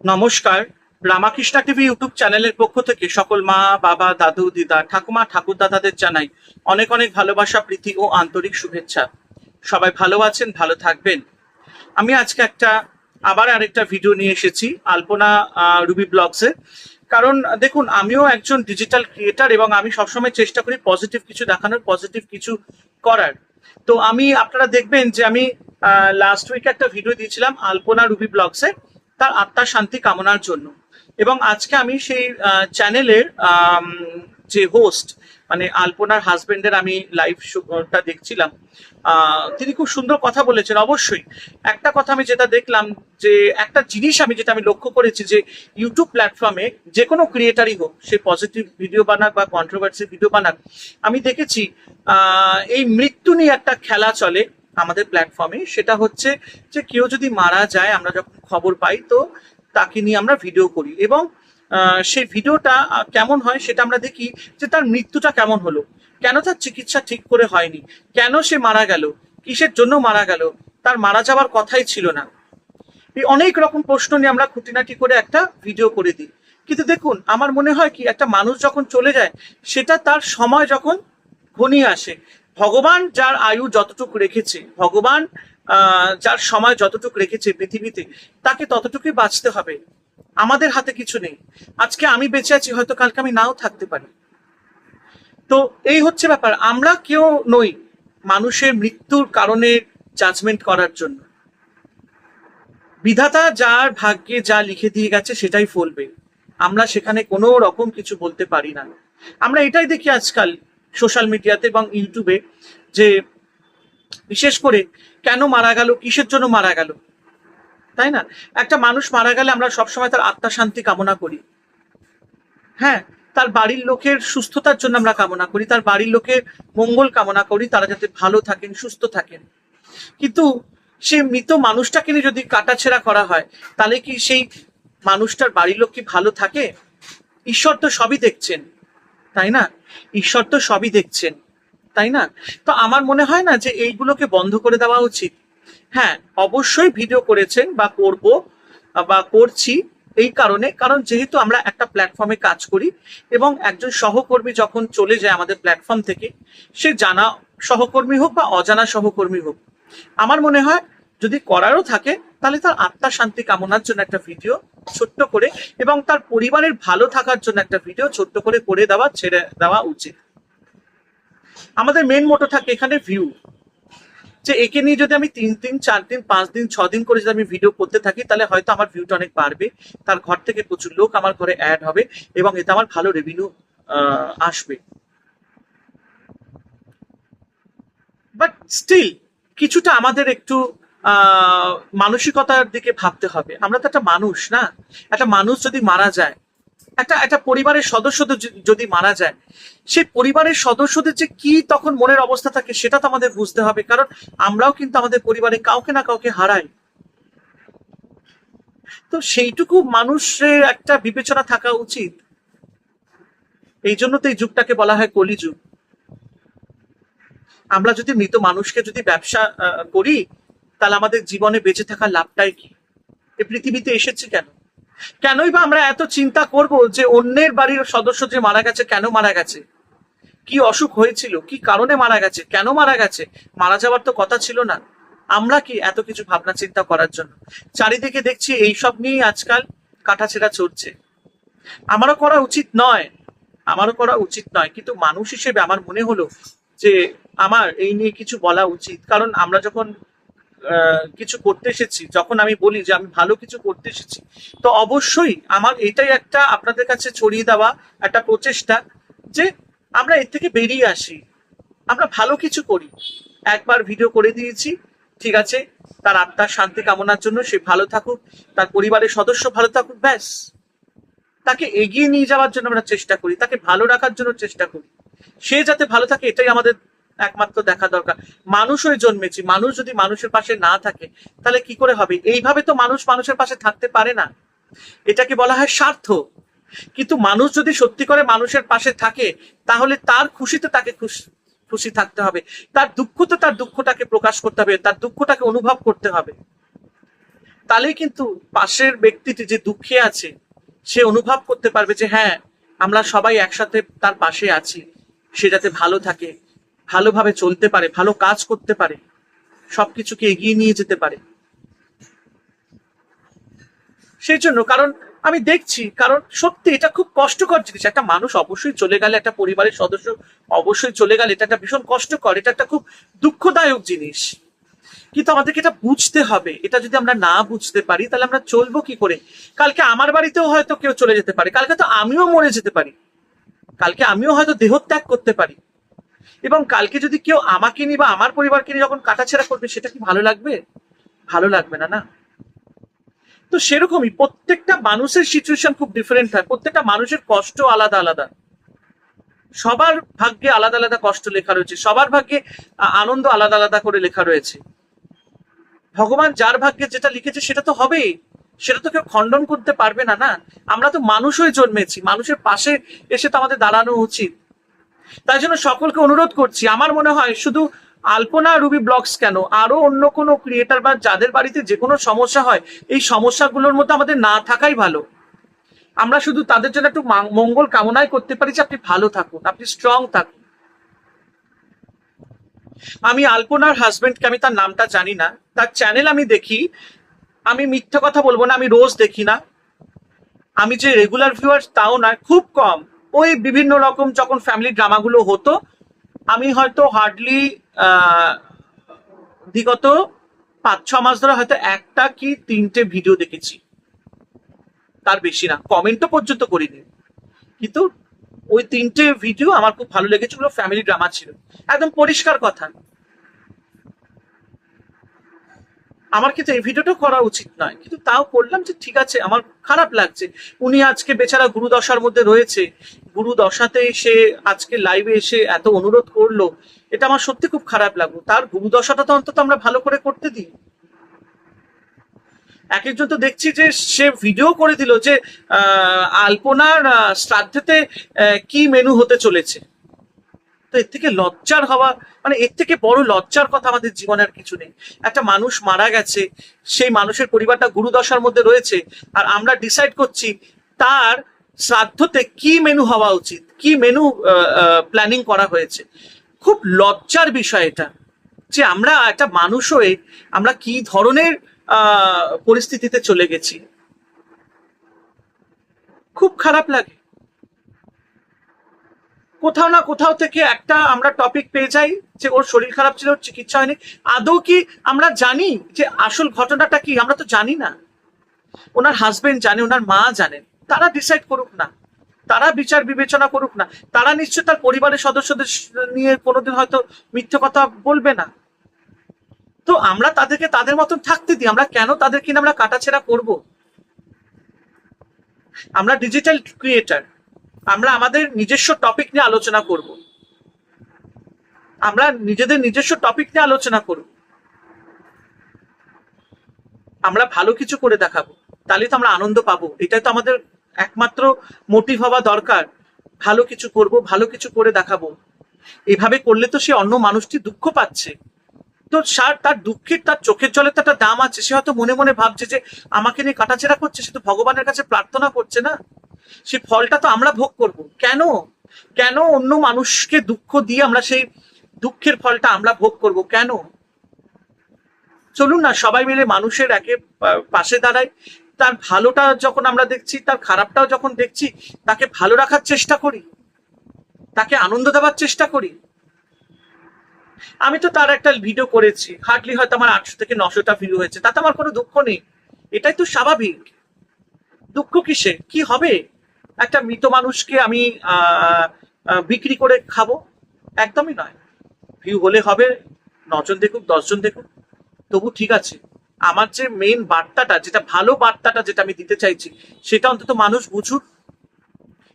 নমস্কার। Ramakrishna TV YouTube চ্যানেলের পক্ষ থেকে সকল মা, বাবা, দাদু, দিদা, ঠাকুমা ঠাকুর দাদাদের জানাই অনেক অনেক ভালোবাসা, প্রীতি ও আন্তরিক শুভেচ্ছা। সবাই ভালো আছেন, ভালো থাকবেন। আমি আজকে একটা, আবার আরেকটা ভিডিও নিয়ে এসেছি, আলপনা রুবি ব্লগসে। কারণ, দেখুন, আমিও একজন ডিজিটাল ক্রিয়েটার এবং আমি সবসময় চেষ্টা করি পজিটিভ কিছু দেখানোর পজিটিভ কিছু করার। তো আমি, আপনারা দেখবেন যে আমি লাস্ট উইকে একটা ভিডিও দিয়েছিলাম আলপনা, রুবি ব্লগসে। তার আত্মার শান্তি কামনার জন্য। এবং আজকে আমি সেই চ্যানেলের যে হোস্ট মানে আলপনার হাজবেন্ডের আমি লাইভ শোটা দেখছিলাম তিনি খুব সুন্দর কথা বলেছেন, অবশ্যই। একটা কথা আমি যেটা দেখলাম যে, একটা জিনিস আমি যেটা আমি লক্ষ্য করেছি যে ইউটিউব প্ল্যাটফর্মে যে কোনো ক্রিয়েটারই হোক, সে পজিটিভ ভিডিও বানাক বা কন্ট্রোভার্সি ভিডিও বানাক, আমি দেখেছি এই মৃত্যু নিয়ে একটা খেলা চলে আমাদের প্ল্যাটফর্মে সেটা হচ্ছে যে কেউ যদি মারা যায়, আমরা যখন খবর পাই, তো তাকে নিয়ে আমরা ভিডিও করি। এবং সেই ভিডিওটা কেমন হয় সেটা আমরা দেখি যে তার মৃত্যুটা কেমন হলো। কেন তার চিকিৎসা ঠিক করে হয়নি? কেন সে মারা গেল? কিসের জন্য মারা গেল? তার মারা যাওয়ার কথাই ছিল না। এই অনেক রকম প্রশ্ন নিয়ে আমরা খুঁটিনাটি করে একটা ভিডিও করে দিই। কিন্তু দেখুন, আমার মনে হয় কি, একটা মানুষ যখন চলে যায়, সেটা তার সময় যখন ঘনিয়ে আসে ভগবান যার আয়ু যতটুকু রেখেছে, ভগবান যার সময় যতটুকু রেখেছে পৃথিবীতে, তাকে ততটুকুই বাঁচতে হবে। আমাদের হাতে কিছু নেই। আজকে আমি বেঁচে আছি, হয়তো কালকে আমি নাও থাকতে পারি। তো এই হচ্ছে ব্যাপার। আমরা কেউ নই মানুষের মৃত্যুর কারণে জাজমেন্ট করার জন্য। বিধাতা যার ভাগ্যে যা লিখে দিয়ে গেছে, সেটাই ফলবে। আমরা সেখানে কোনো রকম কিছু বলতে পারি না। আমরা এটাই দেখি আজকাল সোশ্যাল মিডিয়াতে এবং ইউটিউবে যে বিশেষ করে কেন মারা গেল, কিসের জন্য মারা গেল, তাই না? একটা মানুষ মারা গেলে আমরা সবসময় তার আত্মা শান্তি কামনা করি। হ্যাঁ তার বাড়ির লোকের সুস্থতার জন্য আমরা কামনা করি, তার বাড়ির লোকের মঙ্গল কামনা করি, তারা যাতে ভালো থাকেন, সুস্থ থাকেন। কিন্তু সে মৃত মানুষটাকে নিয়ে যদি কাটাছেড়া করা হয়, তাহলে কি সেই মানুষটার বাড়ির লোক কি ভালো থাকে? ঈশ্বর তো সবই দেখছেন। তাই না? ঈশ্বর তো সবই দেখছেন, তাই না? তো আমার মনে হয় না যে এইগুলোকে বন্ধ করে দেওয়া উচিত। হ্যাঁ অবশ্যই ভিডিও করেছেন বা করব, বা করছি এই কারণে, কারণ যেহেতু আমরা একটা প্ল্যাটফর্মে কাজ করি এবং একজন সহকর্মী যখন চলে যায় আমাদের প্ল্যাটফর্ম থেকে, সে জানা সহকর্মী হোক বা অজানা সহকর্মী হোক, আমার মনে হয় যদি করারও থাকে তাহলে তার আত্মা শান্তি কামনার জন্য একটা ভিডিও ছোট্ট করে এবং তার পরিবারের ভালো থাকার জন্য একটা ভিডিও ছোট্ট করে করে দেওয়া, ছেড়ে দেওয়া উচিত। আমাদের মেন মোটো থাকে এখানে ভিউ যে একে নিয়ে যদি আমি তিন দিন, চার দিন, পাঁচ দিন, ছ দিন করে যদি আমি ভিডিও করতে থাকি, তাহলে হয়তো আমার ভিউটা অনেক বাড়বে। তার ঘর থেকে প্রচুর লোক আমার ঘরে অ্যাড হবে এবং এতে আমার ভালো রেভিনিউ আসবে। বাট স্টিল কিছুটা আমাদের একটু মানসিকতার দিকে ভাবতে হবে। আমরা তো একটা মানুষ না? একটা মানুষ যদি মারা যায়, একটা একটা পরিবারের সদস্যদের যদি মারা যায়, সেই পরিবারের সদস্যদের যে কি তখন মনের অবস্থা থাকে সেটা তো আমাদের বুঝতে হবে, কারণ আমরাও কিন্তু আমাদের পরিবারে কাউকে না কাউকে হারাই। তো সেইটুকু মানুষের একটা বিবেচনা থাকা উচিত। এই জন্য তো এই যুগটাকে বলা হয় কলিযুগ। আমরা যদি মৃত মানুষকে যদি ব্যবসা করি তাহলে আমাদের জীবনে বেঁচে থাকার লাভটাই কি? এই পৃথিবীতে এসেছি কেন? কেনই বা আমরা এত চিন্তা করব যে অন্যের বাড়ির সদস্য যে মারা গেছে, কেন মারা গেছে? কি অসুখ হয়েছিল? কি কারণে মারা গেছে? কেন মারা গেছে? মারা যাওয়ার তো কথা ছিল না। আমরা কি এত কিছু ভাবনা চিন্তা করার জন্য? চারিদিকে দেখছি এইসব নিয়েই আজকাল কাটাছেড়া চলছে। আমারও করা উচিত নয়। আমারও করা উচিত নয়। কিন্তু মানুষ হিসেবে আমার মনে হলো যে আমার এই নিয়ে কিছু বলা উচিত। কারণ আমরা যখন কিছু করতে এসেছি, যখন আমি বলি যে আমি ভালো কিছু করতে এসেছি, তো অবশ্যই আমার এটাই একটা আপনাদের কাছে ছড়িয়ে দেওয়া একটা প্রচেষ্টা যে আমরা এর থেকে বেরিয়ে আসি। আমরা ভালো কিছু করি। একবার ভিডিও করে দিয়েছি, ঠিক আছে? তার আত্মার শান্তি কামনার জন্য সে ভালো থাকুক, তার পরিবারের সদস্য ভালো থাকুক, ব্যাস। তাকে এগিয়ে নিয়ে যাওয়ার জন্য আমরা চেষ্টা করি, তাকে ভালো রাখার জন্য চেষ্টা করি। সে যাতে ভালো থাকে, এটাই আমাদের একমাত্র দেখা দরকার। মানুষ হয়ে জন্মেছি, মানুষ যদি মানুষের পাশে না থাকে, তাহলে কি করে হবে? এইভাবে তো মানুষ মানুষের পাশে থাকতে পারে না। এটাকে বলা হয় স্বার্থ? কিন্তু মানুষ যদি সত্যি করে মানুষের পাশে থাকে, তাহলে তার খুশিতে তাকে খুশি খুশি থাকতে হবে। তার দুঃখতে তার দুঃখটাকে প্রকাশ করতে হবে, তার দুঃখটাকে অনুভব করতে হবে। তাহলেই কিন্তু পাশের ব্যক্তিটি যে দুঃখে আছে, সে অনুভব করতে পারবে যে হ্যাঁ আমরা সবাই একসাথে তার পাশে আছি, সে যাতে ভালো থাকে। ভালোভাবে চলতে পারে, ভালো কাজ করতে পারে, সবকিছুকে এগিয়ে নিয়ে যেতে পারে। সেই জন্য কারণ আমি দেখছি, কারণ সত্যি এটা খুব কষ্টকর জিনিস। একটা মানুষ অবশ্যই চলে গেলে, একটা পরিবারের সদস্য অবশ্যই চলে গেলে এটা একটা ভীষণ কষ্টকর, এটা একটা খুব দুঃখদায়ক জিনিস। কিন্তু আমাদেরকে এটা বুঝতে হবে। এটা যদি আমরা না বুঝতে পারি, তাহলে আমরা চলবো কি করে? কালকে আমার বাড়িতেও হয়তো কেউ চলে যেতে পারে, কালকে তো আমিও মরে যেতে পারি। কালকে আমিও হয়তো দেহত্যাগ করতে পারি। এবং কালকে যদি কেউ আমাকে নিয়ে বা আমার পরিবারকে নিয়ে যখন কাটাছেড়া করবে, সেটা কি ভালো লাগবে? ভালো লাগবে না না। তো সেরকমই প্রত্যেকটা মানুষের সিচুয়েশন খুব ডিফারেন্ট হয়। প্রত্যেকটা মানুষের কষ্ট আলাদা আলাদা। সবার ভাগ্যে আলাদা আলাদা কষ্ট লেখা রয়েছে। সবার ভাগ্যে আনন্দ আলাদা আলাদা করে লেখা রয়েছে। ভগবান যার ভাগ্যে যেটা লিখেছে, সেটা তো হবেই। সেটা তো কেউ খণ্ডন করতে পারবে না না। আমরা তো মানুষ হয়ে জন্মেছি। মানুষের পাশে এসে তো আমাদের দাঁড়ানো উচিত। তাই জন্য সকলকে অনুরোধ করছি, আমার মনে হয় শুধু আলপনা রুবি ব্লগস কেন? আরও অন্য কোনো ক্রিয়েটার বা যাদের বাড়িতে যে কোনো সমস্যা হয়, এই সমস্যাগুলোর মধ্যে আমাদের না থাকাই ভালো। আমরা শুধু তাদের জন্য একটু মঙ্গল কামনাই করতে পারি যে আপনি ভালো থাকুন, আপনি স্ট্রং থাকুন। আমি আলপনার হাজবেন্ডকে আমি তার নামটা জানি না, তার চ্যানেল আমি দেখি। আমি মিথ্যা কথা বলব না, আমি রোজ দেখি না। আমি যে রেগুলার ভিউয়ার তাও না, খুব কম। ওই বিভিন্ন রকম যখন ফ্যামিলি ড্রামাগুলো হতো, আমি হয়তো হার্ডলি বিগত পাঁচ, ছ মাস ধরে হয়তো একটা কি তিনটে ভিডিও দেখেছি। তার বেশি না কমেন্টও পর্যন্ত করিনি। কিন্তু ওই তিনটে ভিডিও আমার খুব ভালো লেগেছে ফ্যামিলি ড্রামা ছিল। একদম পরিষ্কার কথা। আমার কিন্তু এই ভিডিওটা করা উচিত নয়। কিন্তু তাও করলাম যে ঠিক আছে, আমার খারাপ লাগছে। উনি আজকে বেচারা গুরুদশার মধ্যে রয়েছে। গুরুদশাতে সে আজকে লাইভে এসে এত অনুরোধ করল, এটা আমার সত্যি খুব খারাপ লাগল। তার গুরুদশাটা তো অন্তত আমরা ভালো করে করতে দিই। এক একজন তো দেখছি যে সে ভিডিও করে দিল যে আলপনার শ্রাদ্ধেতে কি মেনু হতে চলেছে। তো এর থেকে লজ্জার হওয়া মানে এর থেকে বড় লজ্জার কথা আমাদের জীবনে আর কিছু নেই। একটা মানুষ মারা গেছে, সেই মানুষের পরিবারটা গুরুদশার মধ্যে রয়েছে, আর আমরা ডিসাইড করছি তার শ্রাদ্ধতে কি মেনু হওয়া উচিত, কি মেনু প্ল্যানিং করা হয়েছে। খুব লজ্জার বিষয় এটা, যে আমরা একটা মানুষ হয়ে আমরা কি ধরনের পরিস্থিতিতে চলে গেছি। খুব খারাপ লাগে। কোথাও না কোথাও থেকে একটা আমরা টপিক পেয়ে যাই যে ওর শরীর খারাপ ছিল, চিকিৎসা হয়নি। আদৌ কি আমরা জানি যে আসল ঘটনাটা কি? আমরা তো জানি না। ওনার হাজবেন্ড জানে, ওনার মা জানেন তারা ডিসাইড করুক না। তারা বিচার বিবেচনা করুক না। তারা নিশ্চয় তার পরিবারের সদস্যদের নিয়ে কোনোদিন হয়তো মিথ্যে কথা বলবে না। তো আমরা তাদেরকে তাদের মতন থাকতে দিই। আমরা কেন তাদেরকে আমরা কাটাছেড়া করব? আমরা ডিজিটাল ক্রিয়েটার আমরা আমাদের নিজস্ব টপিক নিয়ে আলোচনা করব। আমরা নিজেদের নিজস্ব টপিক নিয়ে আলোচনা করব। আমরা ভালো কিছু করে দেখাবো, তাহলে তো আমরা আনন্দ পাবো। এটাই তো আমাদের একমাত্র মোটিভ হওয়া দরকার। ভালো কিছু করব, ভালো কিছু করে দেখাবো। এভাবে করলে তো সে অন্য মানুষটি দুঃখ পাচ্ছে। তো সার, তার দুঃখের, তার চোখের জলে তো একটা দাম আছে। সে হয়তো মনে মনে ভাবছে যে, আমাকে নিয়ে কাটাছেড়া করছে, সে তো ভগবানের কাছে প্রার্থনা করছে না। সে ফলটা তো আমরা ভোগ করব। কেন? কেন অন্য মানুষকে দুঃখ দিয়ে আমরা সেই দুঃখের ফলটা আমরা ভোগ করব? কেন? চলুন না, সবাই মিলে মানুষের একে পাশে দাঁড়াই। তার ভালোটা যখন আমরা দেখছি, তার খারাপটাও যখন দেখছি, তাকে ভালো রাখার চেষ্টা করি। তাকে আনন্দ দেওয়ার চেষ্টা করি। আমি তো তার একটা ভিডিও করেছি। হার্ডলি হয়তো আমার আটশো থেকে নশোটা ভিউ হয়েছে। তাতে আমার কোনো দুঃখ নেই। এটাই তো স্বাভাবিক। দুঃখ কিসে কি হবে? একটা মৃত মানুষকে আমি বিক্রি করে খাব। একদমই নয়। ভিউ হলে হবে, নজন দেখুক, দশজন দেখুক। তবু ঠিক আছে। আমার যে মেন বার্তাটা, যেটা ভালো বার্তাটা যেটা আমি দিতে চাইছি, সেটা অন্তত মানুষ বুঝুক।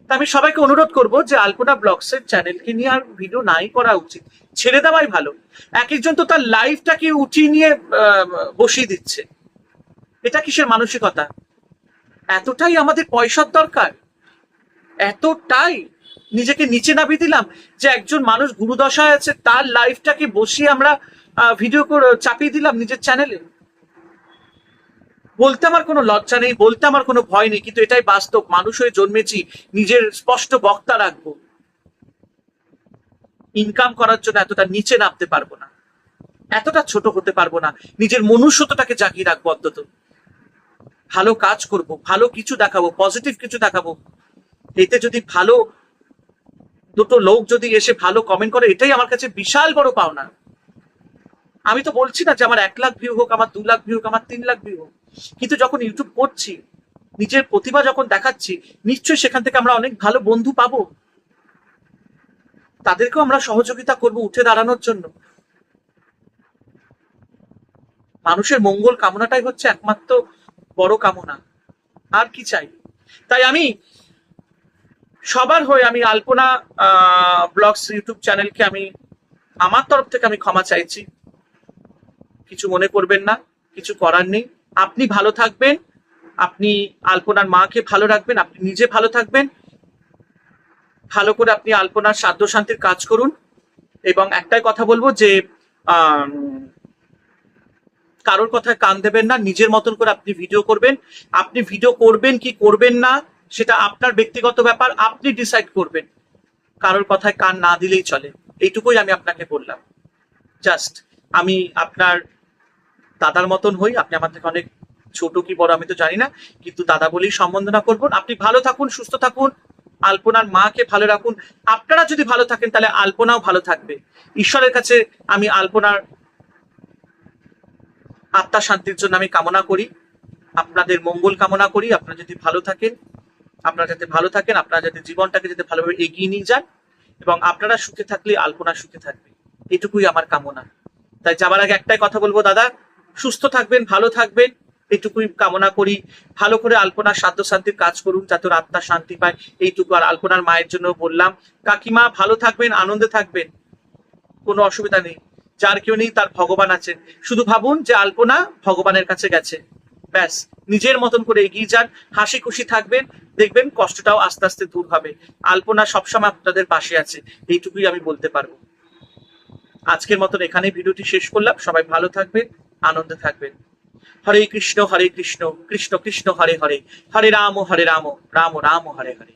তা আমি সবাইকে অনুরোধ করব যে আলপনা ব্লগসের চ্যানেলকে নিয়ে আর ভিডিও নাই করা উচিত। ছেড়ে দেওয়াই ভালো। এক একজন তো তার লাইফটাকে উঠিয়ে নিয়ে বসিয়ে দিচ্ছে। এটা কিসের মানসিকতা? এতটাই আমাদের পয়সার দরকার। এতটাই নিজেকে নিচে নামিয়ে দিলাম যে একজন মানুষ গুরুদশায় আছে, তার লাইফটাকে বসিয়ে আমরা ভিডিও করে, চাপিয়ে দিলাম নিজের চ্যানেলে বলতে আমার কোনো লজ্জা নেই, বলতে আমার কোনো ভয় নেই, কিন্তু এটাই বাস্তব। মানুষ হয়ে জন্মেছি, নিজের স্পষ্ট বক্তা রাখব। ইনকাম করার জন্য এতটা নিচে নামতে পারব না। এতটা ছোট হতে পারব না। নিজের মনুষ্যত্বটাকে জাগিয়ে রাখব অন্তত। ভালো কাজ করব, ভালো কিছু দেখাবো পজিটিভ কিছু দেখাবো। এতে যদি ভালো দুটো লোক যদি এসে ভালো কমেন্ট করে, এটাই আমার কাছে বিশাল বড় পাওনা। আমি তো বলছি না যে আমার এক লাখ ভিউ হোক, আমার দু লাখ ভিউ হোক, আমার তিন লাখ ভিউ হোক। কিন্তু যখন ইউটিউব করছি, নিজের প্রতিভা যখন দেখাচ্ছি, নিশ্চয়ই সেখান থেকে আমরা অনেক ভালো বন্ধু পাবো। তাদেরকেও আমরা সহযোগিতা করব উঠে দাঁড়ানোর জন্য। মানুষের মঙ্গল কামনাটাই হচ্ছে একমাত্র বড় কামনা। আর কি চাই? তাই আমি সবার হয়ে আমি আলপনা ব্লগস ইউটিউব চ্যানেলকে আমি, আমার তরফ থেকে আমি ক্ষমা চাইছি। কিছু মনে করবেন না, কিছু করার নেই। আপনি ভালো থাকবেন, আপনি আলপনার মাকে ভালো রাখবেন, আপনি নিজে ভালো থাকবেন। ভালো করে আপনি আলপনার সাধ্য শান্তির কাজ করুন। এবং একটাই কথা বলব যে কারোর কথায় কান দেবেন না, নিজের মতন করে আপনি ভিডিও করবেন। আপনি ভিডিও করবেন কি করবেন না সেটা আপনার ব্যক্তিগত ব্যাপার, আপনি ডিসাইড করবেন। কারোর কথায় কান না দিলেই চলে। এইটুকুই আমি আপনাকে বললাম। জাস্ট আমি আপনার দাদার মতন হই, আপনি আমার থেকে অনেক ছোট কি বড় আমি তো জানি না, কিন্তু দাদা বলেই সম্বন্ধনা করব। আপনি ভালো থাকুন, সুস্থ থাকুন, আলপনার মাকে ভালো রাখুন। আপনারা যদি ভালো থাকেন, তাহলে আলপনাও ভালো থাকবে। ঈশ্বরের কাছে আমি আলপনার আত্মা শান্তির জন্য আমি কামনা করি। আপনাদের মঙ্গল কামনা করি। আপনারা যদি ভালো থাকেন আপনারা যাতে ভালো থাকেন, আপনারা যাতে জীবনটাকে যাতে ভালোভাবে এগিয়ে নিয়ে যান এবং আপনারা সুখে থাকলে আলপনা সুখে থাকবে। এটুকুই আমার কামনা। তাই যাবার আগে একটাই কথা বলব, দাদা, সুস্থ থাকবেন, ভালো থাকবেন এইটুকুই কামনা করি। ভালো করে আলপনার সাধ্য শান্তির কাজ করুন, যাতে আত্মা শান্তি পায়। এইটুকু আর আলপনার মায়ের জন্য বললাম। কাকিমা, ভালো থাকবেন, আনন্দে থাকবেন, কোনো অসুবিধা নেই। যার কেউ নেই, তার ভগবান আছেন। শুধু ভাবুন যে আলপনা ভগবানের কাছে গেছে। ব্যাস, নিজের মতন করে এগিয়ে যান, হাসি খুশি থাকবেন, দেখবেন কষ্টটাও আস্তে আস্তে দূর হবে। আলপনা সবসময় আপনাদের পাশে আছে, এইটুকুই আমি বলতে পারব। আজকের মতন এখানে ভিডিওটি শেষ করলাম। সবাই ভালো থাকবেন, আনন্দে থাকবেন। হরে কৃষ্ণ হরে কৃষ্ণ কৃষ্ণ কৃষ্ণ, হরে হরে। হরে রাম হরে রাম রাম রাম হরে হরে।